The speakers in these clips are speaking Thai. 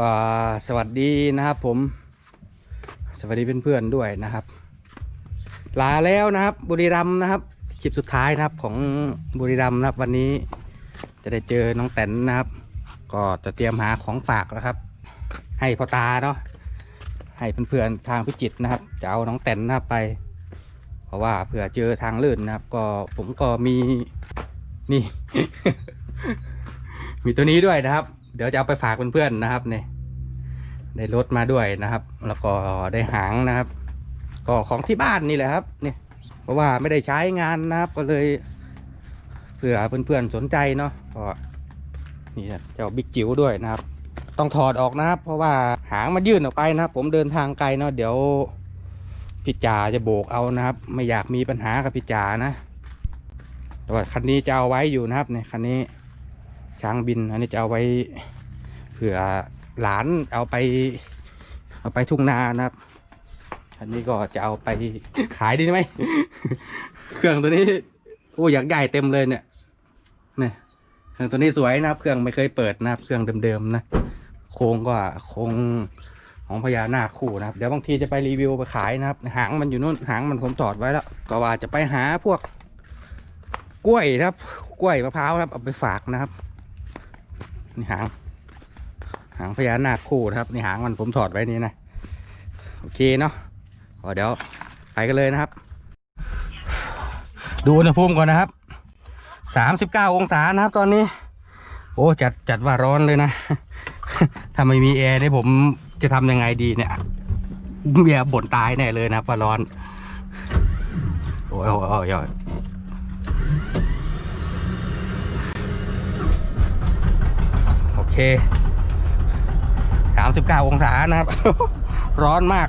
ก็สวัสดีนะครับผม สวัสดีเพื่อนๆด้วยนะครับ ลาแล้วนะครับ บุรีรัมนะครับคลิปสุดท้ายนะครับของบุรีรัมนะครับ วันนี้จะได้เจอน้องแตนนะครับ ก็จะเตรียมหาของฝากแล้วครับ ให้พ่อตาเนาะให้เพื่อนๆทางพิจิตนะครับจะเอาน้องแตนนะครับไป เพราะว่าเผื่อเจอทางลื่นนะครับ ก็ผมก็มีนี่ มีตัวนี้ด้วยนะครับ เดี๋ยวจะเอาไปฝากเพื่อนๆนะครับเนี่ยได้รถมาด้วยนะครับ แล้วก็ได้หางนะครับ ก็ของที่บ้านนี่แหละครับเนี่ยเพราะว่าไม่ได้ใช้งานนะครับ ก็เลยเผื่อเพื่อนๆสนใจเนาะก็นี่นะเจ้าบิ๊กจิ๋วด้วยนะครับ ต้องถอดออกนะครับ เพราะว่าหางมันยื่นออกไปนะครับ ผมเดินทางไกลเนาะเดี๋ยวพี่จ่าจะโบกเอานะครับ ไม่อยากมีปัญหากับพี่จ่านะแต่ว่าคันนี้จะเอาไว้อยู่นะครับเนี่ยคันนี้ ช้างบิน อันนี้จะเอาไว้เผื่อหลานเอาไป เอาไปทุ่งนานะครับ อันนี้ก็จะเอาไปขายดีไหม เครื่องตัวนี้โอ้อยากใหญ่เต็มเลยเนี่ยเนี่ยเครื่องตัวนี้สวยนะครับ เครื่องไม่เคยเปิดนะครับ เครื่องเดิมๆนะโครงก็โครงของพญานาคคู่นะครับ เดี๋ยวบางทีจะไปรีวิวไปขายนะครับ หางมันอยู่นู่นหางมันผมถอดไว้แล้ว ก็ว่าจะไปหาพวกกล้วยครับ กล้วยมะพร้าวครับเอาไปฝากนะครับ นี่หาง หางพญานาคคู่นะครับ นี่หางมันผมถอดไว้นี่นะ โอเคเนาะเดี๋ยวไปกันเลยนะครับ ดูอุณหภูมิก่อนนะครับสามสิบเก้าองศานะครับ ตอนนี้ โอ้จัดจัดว่าร้อนเลยนะ ถ้าไม่มีแอร์นี่ผมจะทำยังไงดีเนี่ยเมียบ่นตายแน่เลยนะครับว่าร้อน โอ้ยโอ้ยโอ้ย เคสามสิบเก้าองศานะครับ ร้อนมาก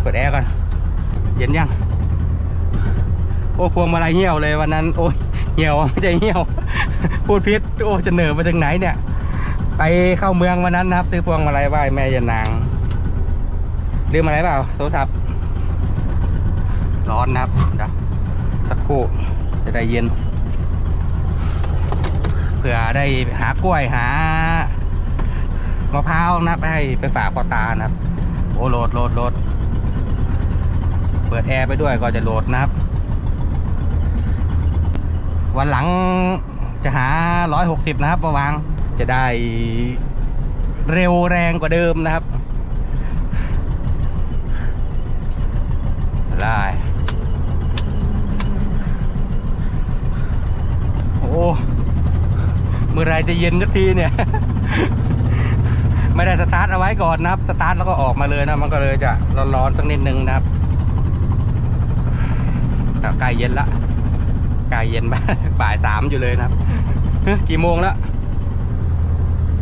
เปิดแอร์ก่อน เย็นยัง โอ้พวงมาลัยเหี่ยวเลยวันนั้น โอ้ยเหี่ยวไม่ใช่เหี่ยว พูดพิษโอ้จะเหนื่อยไปถึงไหนเนี่ย ไปเข้าเมืองวันนั้นนะครับ ซื้อพวงมาลัยไหว้แม่ยานางลืมอะไรเปล่าโทรศัพท์ร้อนนะครับเดี๋ยวสักครู่จะได้เย็น ผื่อได้หากล้วยหามะพร้าวนะครับให้ไปฝากพ่อตานะครับ โอ้โหลดโหลดโหลดเปิดแอร์ไปด้วยก็จะโหลดนะครับ วันหลังจะหา 160 นะครับมาวางจะได้เร็วแรงกว่าเดิมนะครับได้โอ้ มื่อไรจะเย็นสักทีเนี่ย ไม่ได้สตาร์ทเอาไว้ก่อนนะครับ สตาร์ทแล้วก็ออกมาเลยนะมันก็เลยจะร้อนๆสักนิดนึงนะครับอะใกล้เย็นละใกล้เย็นบ่ายสามอยู่เลยนะครับเฮ้ยกี่โมงแล้ว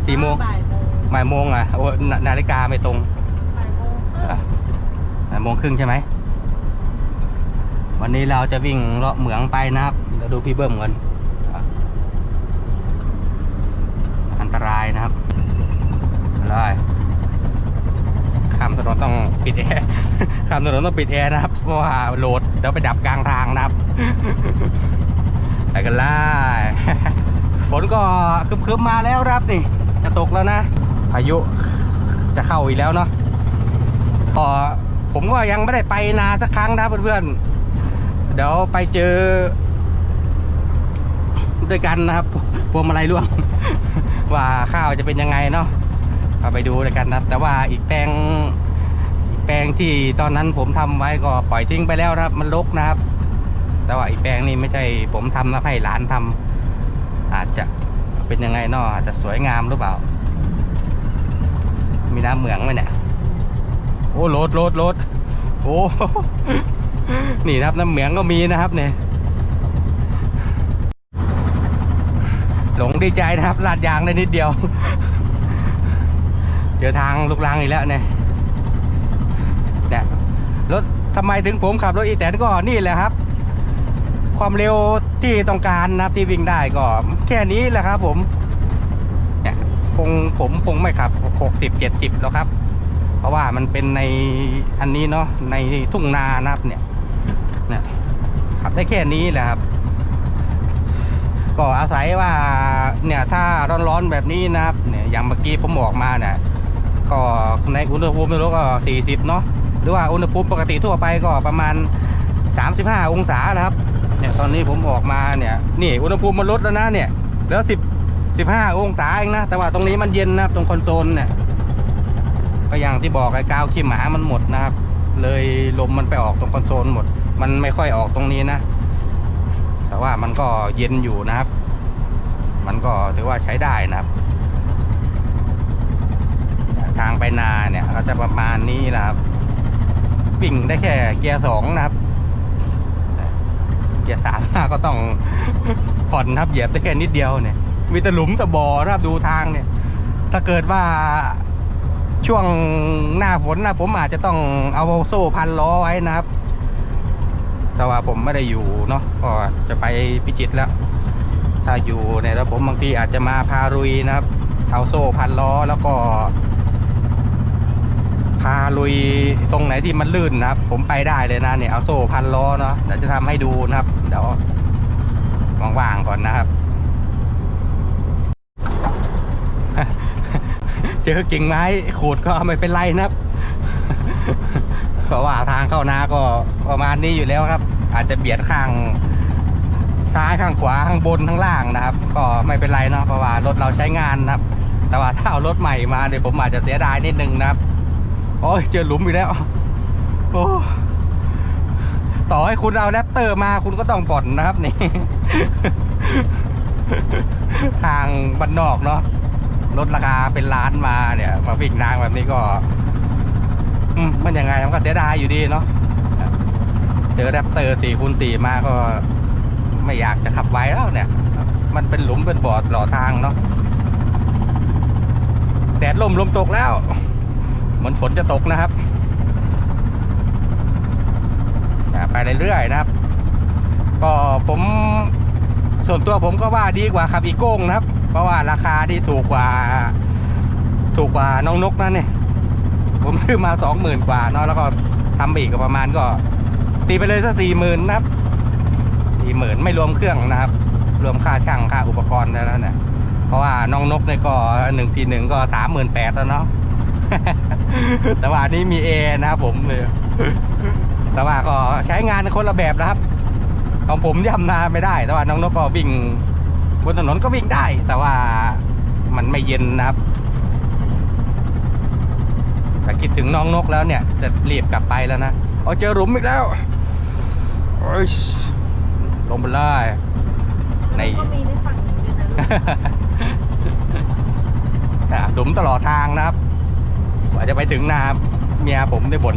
สี่โมงบ่ายโมงบ่ายโมงอะโอ้นานาฬิกาไม่ตรงบ่ายโมงครึ่งอะบ่ายโมงครึ่งใช่ไหมวันนี้เราจะวิ่งเลาะเหมืองไปนะครับเดี๋ยวดูพี่เบิ้มกันอะอันต รายนะครับเลยข้ามถนนต้องปิดแอร์ข้ามถนนต้องปิดแอร์นะครับ เพราะว่าโหลดเดี๋ยวไปดับกลางทางนะครับไปกันเลยฝนก็คึมๆมาแล้วครับนี่ จะตกแล้วนะพายุจะเข้าอีกแล้วเนาะก็ผมก็ยังไม่ได้ไปนาสักครั้งนะเพื่อนๆ เดี๋ยวไปเจอ ด้วยกันนะครับพวงมาลัยร่วง ว่าข้าวจะเป็นยังไงเนาะเอาไปดูด้วยกันนะครับ แต่ว่าอีกแปลงอีกแปลงที่ตอนนั้นผมทำไว้ก็ปล่อยทิ้งไปแล้วนะครับ มันรกนะครับ แต่ว่าอีกแปลงนี้ไม่ใช่ผมทำนะให้หลานทำอาจจะเป็นยังไงเนาะอาจจะสวยงามหรือเปล่า มีน้ำเหมืองไหมเนี่ยโอ้โหลดโหลดโหลดโอ้นี่นะครับน้ำเหมืองก็มีนะครับเนี่ย หลงดีใจนะครับลาดยางได้นิดเดียว เจอทางลูกลังอีกแล้วเนี่ยเนี่ยรถทำไมถึงผมขับรถอีแตนก็นี่แหละครับ ความเร็วที่ต้องการนะที่วิ่งได้ก็ แค่นี้แหละครับ ผมเนี่ยคงผมคงไม่ขับหกสิบเจ็ดสิบแล้วครับ เพราะว่ามันเป็นในอันนี้เนาะในทุ่งนานะครับเนี่ยเนี่ยขับได้แค่นี้แหละครับ ก็อาศัยว่าเนี่ยถ้าร้อนๆแบบนี้นะครับเนี่ยอย่างเมื่อกี้ผมออกมาเนี่ยก็ในอุณหภูมิไม่รู้ก็ 40 เนาะหรือว่าอุณหภูมิปกติทั่วไปก็ประมาณ 35 องศานะครับเนี่ยตอนนี้ผมออกมาเนี่ยนี่อุณหภูมิมันลดแล้วนะเนี่ยเหลือ10 15 องศาเองนะ แต่ว่าตรงนี้มันเย็นนะครับตรงคอนโซลเนี่ยก็อย่างที่บอกไอ้กาวขี้หมามันหมดนะครับ เลยลมมันไปออกตรงคอนโซลหมด มันไม่ค่อยออกตรงนี้นะ แต่ว่ามันก็เย็นอยู่นะครับ มันก็ถือว่าใช้ได้นะครับ ทางไปนาเนี่ยก็จะประมาณนี้นะครับวิ่งได้แค่เกียร์สองนะครับ เกียร์สามก็ต้องผ่อนครับเหยียบได้แค่นิดเดียวเนี่ย มีแต่หลุมแต่บ่อนะครับดูทางเนี่ย ถ้าเกิดว่าช่วงหน้าฝนนะผมอาจจะต้องเอาโซ่พันล้อไว้นะครับ แต่ว่าผมไม่ได้อยู่เนาะก็จะไปพิจิตรแล้ว ถ้าอยู่เนี่ยแล้วผมบางทีอาจจะมาพารุยนะครับเอาโซ่พันล้อแล้วก็ พาลุยตรงไหนที่มันลื่นนะครับ ผมไปได้เลยนะเนี่ยเอาโซ่พันล้อเนาะเดี๋ยวจะทำให้ดูนะครับเดี๋ยวว่างๆก่อนนะครับ เจอกิ่งไม้ขูดก็ไม่เป็นไรนะครับ เพราะว่าทางเข้านาก็ประมาณนี้อยู่แล้วครับ อาจจะเบียดข้างซ้ายข้างขวาข้างบนข้างล่างนะครับ ก็ไม่เป็นไรเนาะเพราะว่ารถเราใช้งานนะครับ แต่ว่าถ้าเอารถใหม่มาเนี่ยผมอาจจะเสียดายนิดนึงนะครับโอ้ยเจอหลุมอีกแล้วโอ้ต่อให้คุณเอาแรปเตอร์มาคุณก็ต้องผ่อนนะครับนี่ ทางบ้านนอกเนาะลดราคาเป็นล้านมาเนี่ย มาวิ่งทางแบบนี้ก็ มันยังไงมันก็เสียดายอยู่ดีเนาะเจอแรปเตอร์สี่คูณสี่มาก็ไม่อยากจะขับไว้แล้วเนี่ย มันเป็นหลุมเป็นบ่อตลอทางเนาะแดดลมลมตกแล้ว เหมือนฝนจะตกนะครับไปเรื่อยๆนะครับ ก็ผมส่วนตัวผมก็ว่าดีกว่าขับอีโก้งนะครับ เพราะว่าราคาที่ถูกกว่า ถูกกว่าน้องนกนั่นเนี่ย ผมซื้อมาสองหมื่นกว่าเนาะแล้วก็ทำไปอีกก็ประมาณก็ ตีไปเลยสักสี่หมื่นนะครับสี่หมื่นไม่รวมเครื่องนะครับ รวมค่าช่างค่าอุปกรณ์แล้วเนี่ยเพราะว่าน้องนกเนี่ยก็หนึ่งสี่หนึ่งก็สามหมื่นแปดแล้วเนาะแต่ว่านี้มีเอนะครับผมเลยแต่ว่าก็ใช้งานคนละแบบนะครับ ของผมย่ำนาไม่ได้ แต่ว่าน้องนกก็วิ่งบนถนนก็วิ่งได้ แต่ว่ามันไม่เย็นนะครับ แต่คิดถึงน้องนกแล้วเนี่ย จะรีบกลับไปแล้วนะเอาเจอหลุมอีกแล้วโอ้ยลงไปเลยในก็มีในฝั่งนี้ด้วยนะลูกหลุมตลอดทางนะครับกว่าจะไปถึงนาเมียผมได้บ่น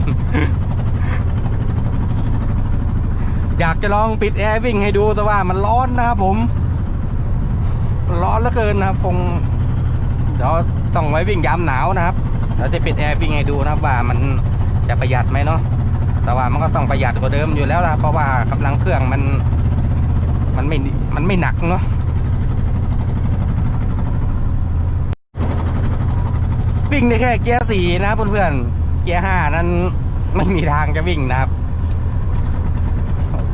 อยากจะลองปิดแอร์วิ่งให้ดูแต่ว่ามันร้อนนะครับผมร้อนเหลือเกินนะครับคงเดี๋ยวต้องไว้วิ่งยามหนาวนะครับ เราจะปิดแอร์วิ่งให้ดูนะว่ามันจะประหยัดไหมเนาะแต่ว่ามันก็ต้องประหยัดกว่าเดิมอยู่แล้วล่ะเพราะว่ากำลังเครื่องมัน มันไม่มันไม่หนักเนาะวิ่งได้แค่เกียร์สี่นะเพื่อนๆเกียร์ห้านั้นไม่มีทางจะวิ่งนะครับ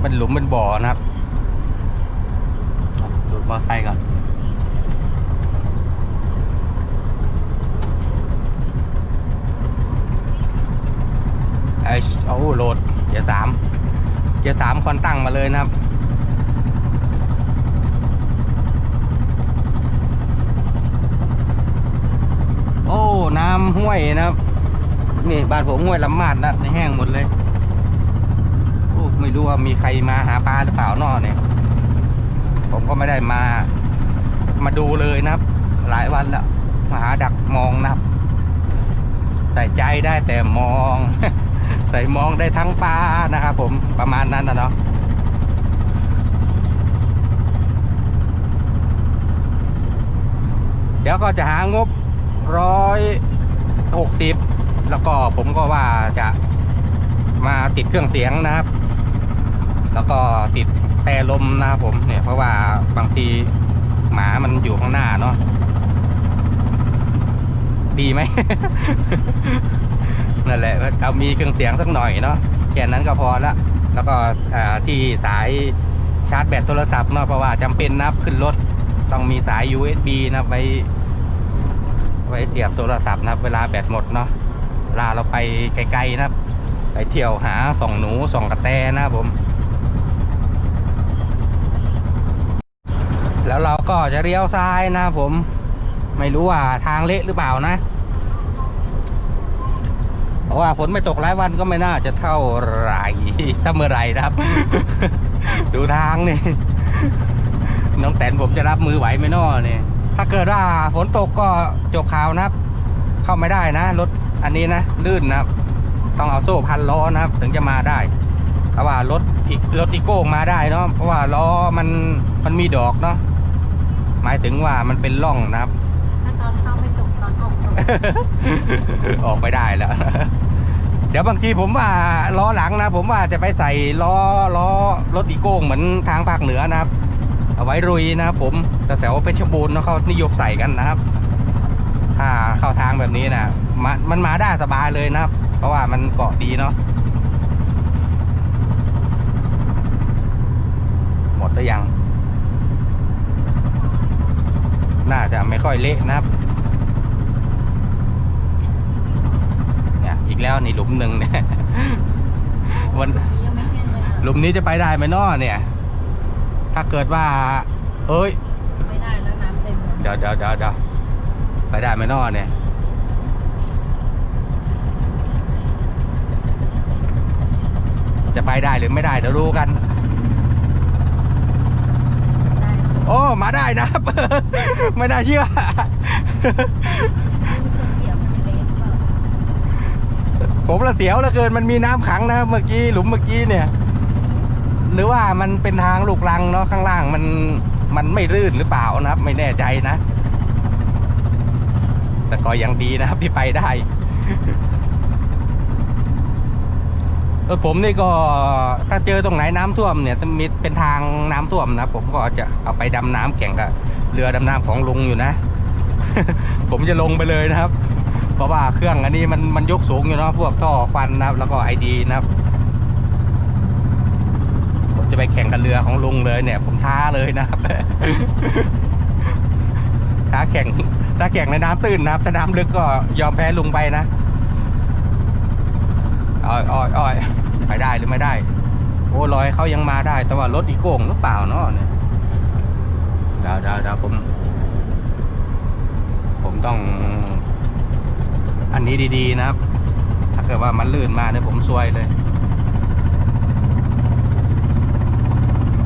เป็นหลุมเป็นบ่อนะครับดูดมอไซค์ก่อน ไอ้โอ้โหลดเกียร์สามเกียร์สามคอนตั้งมาเลยนะครับโอ้น้ำห้วยนะครับนี่บ้านผมห้วยลำมาดนะแห้งหมดเลยโอ้ไม่รู้ว่ามีใครมาหาปลาหรือเปล่านอกเนี่ย ผมก็ไม่ได้มา มาดูเลยนะครับ หลายวันแล้วมาหาดักมองนะครับ ใส่ใจได้แต่มอง ใส่มองได้ทั้งปลานะครับผมประมาณนั้นนะเนาะเดี๋ยวก็จะหางบร้อยหกสิบแล้วก็ผมก็ว่าจะมาติดเครื่องเสียงนะครับ แล้วก็ติดแต่ลมนะครับผมเนี่ยเพราะว่าบางทีหมามันอยู่ข้างหน้าเนาะดีไหม นั่นแหละเอามีเครื่องเสียงสักหน่อยเนาะแค่นั้นก็พอละ แล้วก็ที่สายชาร์จแบตโทรศัพท์เนาะเพราะว่าจำเป็นนะขึ้นรถต้องมีสาย USB นะไว้ไว้เสียบโทรศัพท์นะเวลาแบตหมดเนาะเวลาเราไปไกลๆนะไปเที่ยวหาส่องหนูส่องกระแตนะผม แล้วเราก็จะเลี้ยวซ้ายนะผม ไม่รู้ว่าทางเละหรือเปล่านะ ว่าฝนไม่ตกหลายวันก็ไม่น่าจะเท่าไหร่เสมอไหรนะครับ ดูทางนี่ น้องแตนผมจะรับมือไหวไหมน้อเนี่ยถ้าเกิดว่าฝนตกก็จบข่าวนะครับ เข้าไม่ได้นะรถอันนี้นะลื่นนะครับ ต้องเอาโซ่พันล้อนะครับ ถึงจะมาได้เพราะว่ารถอีกรถอีโก้งมาได้เนาะเพราะว่าล้อมันมันมีดอกเนาะหมายถึงว่ามันเป็นร่องนะครับ ถ้าตอนเข้าไม่ตกตอนออกตก ออกไปได้แล้วเดี๋ยวบางทีผมว่าล้อหลังนะ ผมว่าจะไปใส่ล้อล้อรถอีโก้งเหมือนทางภาคเหนือนะครับ เอาไว้รุยนะครับผมแต่แต่ว่าเพชรบูรณ์เนะเขานิยมใส่กันนะครับ ถ้าเข้าทางแบบนี้นะมามันมาได้สบายเลยนะครับ เพราะว่ามันเกาะดีเนาะหมดหรือยัง น่าจะไม่ค่อยเละนะครับ เนี่ย อีกแล้วนี่หลุมหนึ่งเนี่ยวันนี้ยังไม่แห้งเลยอะหลุมนี้จะไปได้ไหมน้อเนี่ย ถ้าเกิดว่า เอ้ยไม่ได้แล้วน้ำเต็มเลยเดี๋ยวเดี๋ยวเดี๋ยวเดี๋ยวไปได้ไหมน้อเนี่ยจะไปได้หรือไม่ได้เดี๋ยวรู้กันได้สิโอ้ มาได้นะครับ ไม่น่าเชื่อ มีคนเหยียบมันเละเปล่า ผมละเสียวเหลือเกินมันมีน้ำขังนะครับ เมื่อกี้หลุมเมื่อกี้เนี่ย หรือว่ามันเป็นทางลูกลังเนาะข้างล่างมันมันไม่รื่นหรือเปล่านะครับ ไม่แน่ใจนะ แต่ก็ยังดีนะครับที่ไปได้เออผมนี่ก็ถ้าเจอตรงไหนน้ำท่วมเนี่ยจะมีเป็นทางน้ำท่วมนะผมก็จะเอาไปดำน้ำแข่งกับเรือดำน้ำของลุงอยู่นะ ผมจะลงไปเลยนะครับ เพราะว่าเครื่องอันนี้มันมันยกสูงอยู่เนาะพวกท่อควันนะครับ แล้วก็ไอดีนะครับผมจะไปแข่งกับเรือของลุงเลยเนี่ย ผมท้าเลยนะครับท้าแข่งท้าแข่งในน้ำตื้นนะครับถ้าน้ำลึกก็ยอมแพ้ลุงไปนะอ้อยอ้อยอ้อยไปได้หรือไม่ได้ โอ้ลอยเขายังมาได้ แต่ว่ารถอีโก้งหรือเปล่าเนาะเนี่ยดี๋ยวเดี๋ยวเดี๋ยวผม ผมต้อง อันนี้ดีๆนะครับ ถ้าเกิดว่ามันลื่นมาเนี่ยผมซวยเลย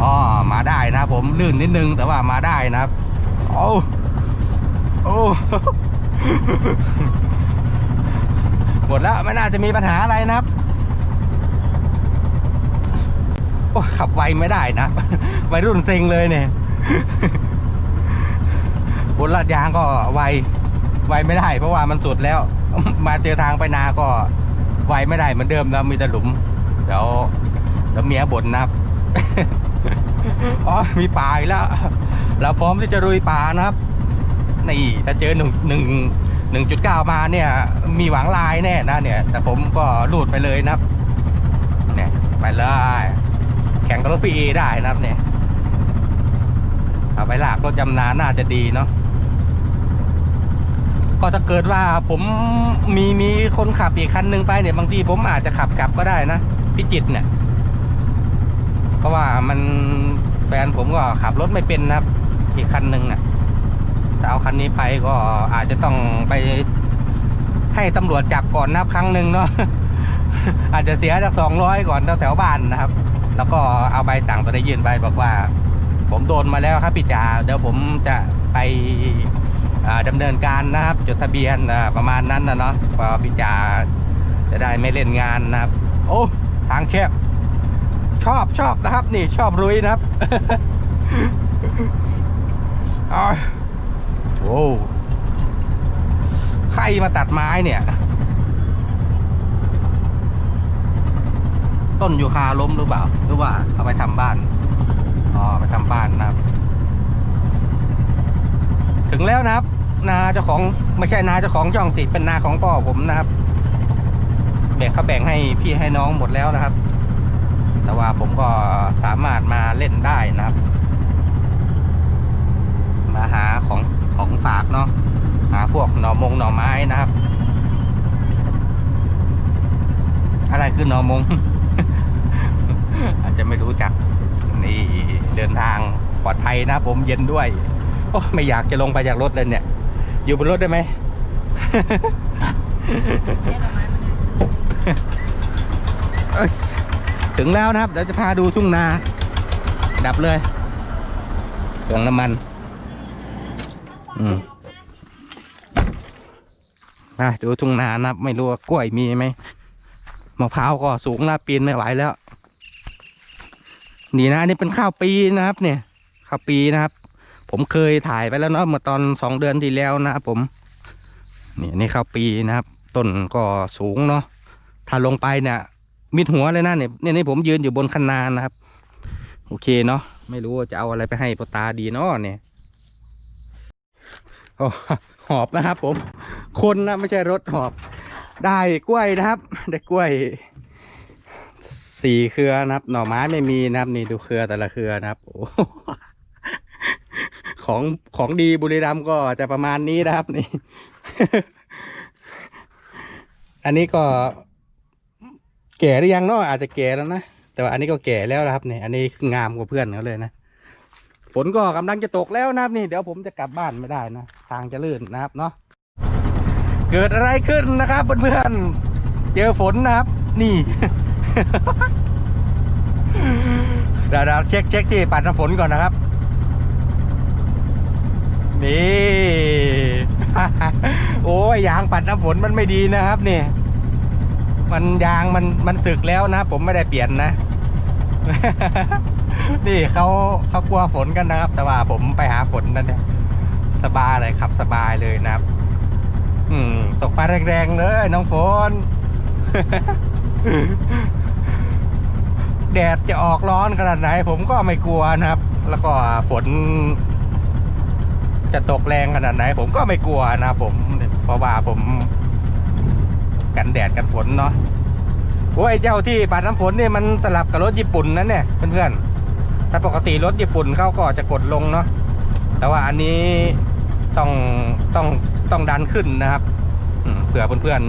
อ๋อมาได้นะผมลื่นนิดนึงแต่ว่ามาได้นะครับโอ้โอ้หมดแล้วไม่น่าจะมีปัญหาอะไรนะครับโอ้ขับไวไม่ได้นะวัยรุ่นเซ็งเลยเนี่ยบนลาดยางก็ไวไวไม่ได้เพราะว่ามันสุดแล้ว มาเจอทางไปนาก็ไวไม่ได้เหมือนเดิมแล้วมีแต่หลุม เดี๋ยวเดี๋ยวเมียบ่นนะครับอ๋อมีป่าอีกแล้ว เราพร้อมที่จะลุยป่านะครับ นี่ถ้าเจอหนึ่งหนึ่งหนึ่งจุดเก้ามาเนี่ย มีหวังลายแน่นะเนี่ย แต่ผมก็ลูดไปเลยนะครับ เนี่ยไปเลยแข่งกับรถพีเอได้นะครับเนี่ยเอาไปลากรถจำนาน่าจะดีเนาะ ก็ถ้าเกิดว่าผมมีมีคนขับอีกคันหนึ่งไปเนี่ยบางทีผมอาจจะขับกลับก็ได้นะพิจิตเนี่ยเพราะว่ามันแฟนผมก็ขับรถไม่เป็นนะครับ อีกคันหนึ่งน่ะแต่เอาคันนี้ไปก็อาจจะต้องไปให้ตำรวจจับก่อนนับครั้งหนึ่งเนาะอาจจะเสียจากสองร้อยก่อนแถวบ้านนะครับ แล้วก็เอาใบสั่งตัวได้ยื่นไปบอกว่า ผมโดนมาแล้วครับพี่จ่าเดี๋ยวผมจะไป อ่าดำเนินการนะครับ จดทะเบียนประมาณนั้นนะเนาะพอพิจ่าจะได้ไม่เล่นงานนะครับ โอ้ทางแคบชอบชอบนะครับ นี่ชอบรุยนะครับอ้าวโว้ใครมาตัดไม้เนี่ย ต้นยูคาล้มหรือเปล่า หรือว่าเอาไปทำบ้าน อ๋อไปทำบ้านนะครับ ถึงแล้วนะครับ นาเจ้าของไม่ใช่นาเจ้าของช่องสิเป็นนาของพ่อผมนะครับ แบ่งเขาแบ่งให้พี่ให้น้องหมดแล้วนะครับ แต่ว่าผมก็สามารถมาเล่นได้นะครับ มาหาของของฝากเนาะหาพวกหน่อมงหน่อไม้นะครับ อะไรคือหน่อมง อาจจะไม่รู้จักนี่เดินทางปลอดภัยนะผมเย็นด้วย โอ้ไม่อยากจะลงไปจากรถเลยเนี่ย อยู่บนรถได้ไหม ถึงแล้วนะครับ เดี๋ยวจะพาดูทุ่งนา ดับเลยเครื่องน้ำมัน อืมอะดูทุ่งนานะไม่รู้ว่ากล้วยมีไหมมะพร้าวก็สูงนะปีนไม่ไหวแล้ว นี่นะอันนี่เป็นข้าวปีนะครับ เนี่ยข้าวปีนะครับ ผมเคยถ่ายไปแล้วเนาะเมื่อตอนสองเดือนที่แล้วนะครับผม นี่นี่ข้าวปีนะครับ ต้นก็สูงเนาะถ้าลงไปเนี่ยมิดหัวเลยนะเนี่ยเนี่ยนี่ผมยืนอยู่บนคันนานะครับ โอเคเนาะไม่รู้ว่าจะเอาอะไรไปให้ปตาดีเนาะเนี่ยโอ้หอบนะครับ ผม คนนะไม่ใช่รถหอบ ได้กล้วยนะครับ ได้กล้วยสี่เครือนะครับ หน่อไม้ไม่มีนะครับ นี่ดูเครือแต่ละเครือนะครับโอ้ ของของดีบุรีรัมย์ก็จะประมาณนี้นะครับนี่ อันนี้ก็แก่หรือยังเนาะอาจจะแก่แล้วนะแต่ว่าอันนี้ก็แก่แล้วนะครับนี่อันนี้งามกว่าเพื่อนเขาเลยนะฝนก็กำลังจะตกแล้วนะครับนี่เดี๋ยวผมจะกลับบ้านไม่ได้นะทางจะลื่นนะครับเนาะเกิดอะไรขึ้นนะครับเพื่อนๆเจอฝนนะครับ นี่เดี๋ยวเดี๋ยวเช็คเช็คที่ปัดน้ำฝนก่อนนะครับ นี่ โอ้ยยางปัดน้ำฝนมันไม่ดีนะครับนี่ มันยางมันมันสึกแล้วนะ ผมไม่ได้เปลี่ยนนะ นี่เขาเขากลัวฝนกันนะครับ แต่ว่าผมไปหาฝนนั่นเนี่ยสบายเลยขับสบายเลยนะครับ อืม ตกปลาแรงๆเลย น้องฝน แดดจะออกร้อนขนาดไหน ผมก็ไม่กลัวนะครับ แล้วก็ฝน จะตกแรงขนาดไหน ผมก็ไม่กลัวนะผมเพราะว่าผมกันแดดกันฝนเนาะโอ้ยเจ้าที่ปัดน้ำฝนเนี่ยมันสลับกับรถญี่ปุ่นนั่นเนี่ยเพื่อนๆถ้าปกติรถญี่ปุ่นเขาก็จะกดลงเนาะ แต่ว่าอันนี้ต้องต้องต้องดันขึ้นนะครับเผื่อเพื่อน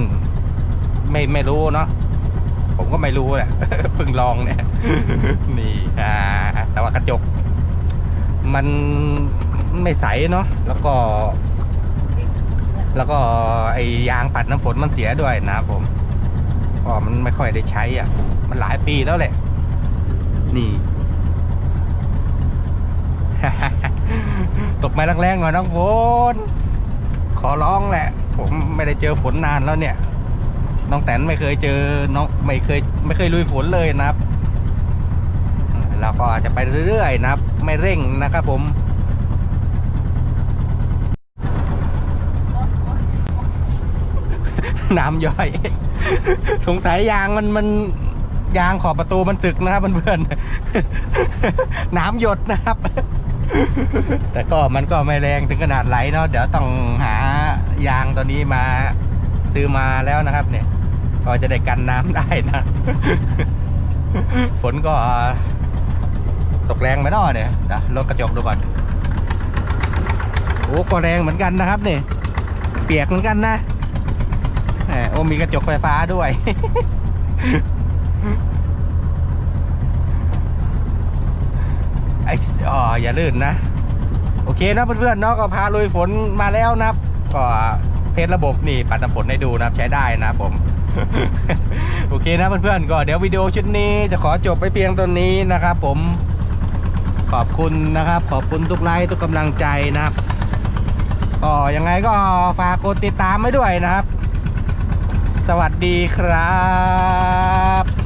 ๆไม่ไม่รู้เนาะ ผมก็ไม่รู้แหละเพิ่งลองเนี่ย นี่อ่าแต่ว่ากระจก มัน ไม่ใสเนาะแล้วก็ แล้วก็ไอ้ยางปัดน้ำฝนมันเสียด้วยนะผมก็มันไม่ค่อยได้ใช้อะ มันหลายปีแล้วแหละ นี่ ตกไม้แรงๆหน่อยน้องฝนขอร้องแหละ ผมไม่ได้เจอฝนนานแล้วเนี่ย น้องแตนไม่เคยเจอน้องไม่เคย ไม่เคยลุยฝนเลยนะครับเราก็อาจจะไปเรื่อยๆนะครับ ไม่เร่งนะครับผม น้ำย่อย สงสัยยางมันมันยางขอบประตูมันสึกนะครับเพื่อนๆน้ำหยดนะครับ แต่ก็มันก็ไม่แรงถึงขนาดไหลเนาะเดี๋ยวต้องหายางตัวนี้มาซื้อมาแล้วนะครับ เนี่ย ก็จะได้กันน้ำได้นะ ฝนก็ตกแรงไหมนาะเนี่ยเดี๋ยวลดกระจกดูก่อนโอ้ก็แรงเหมือนกันนะครับเนี่ยเปียกเหมือนกันนะ แหมโอ้มีกระจกไฟฟ้าด้วย ไอ้อ๋ออย่าลื่นนะ โอเคนะเพื่อนๆเนาะก็พาลุยฝนมาแล้วนะครับ ก็เทสระบบนี่ปัดน้ำฝนให้ดูนะครับใช้ได้นะครับผมโอเคนะเพื่อนๆก็เดี๋ยววิดีโอชุดนี้จะขอจบไปเพียงตัวนี้นะครับ ผมขอบคุณนะครับ ขอบคุณทุกไลค์ทุกกำลังใจนะครับก็ยังไงก็ฝากกดติดตามไว้ด้วยนะครับ สวัสดีครับ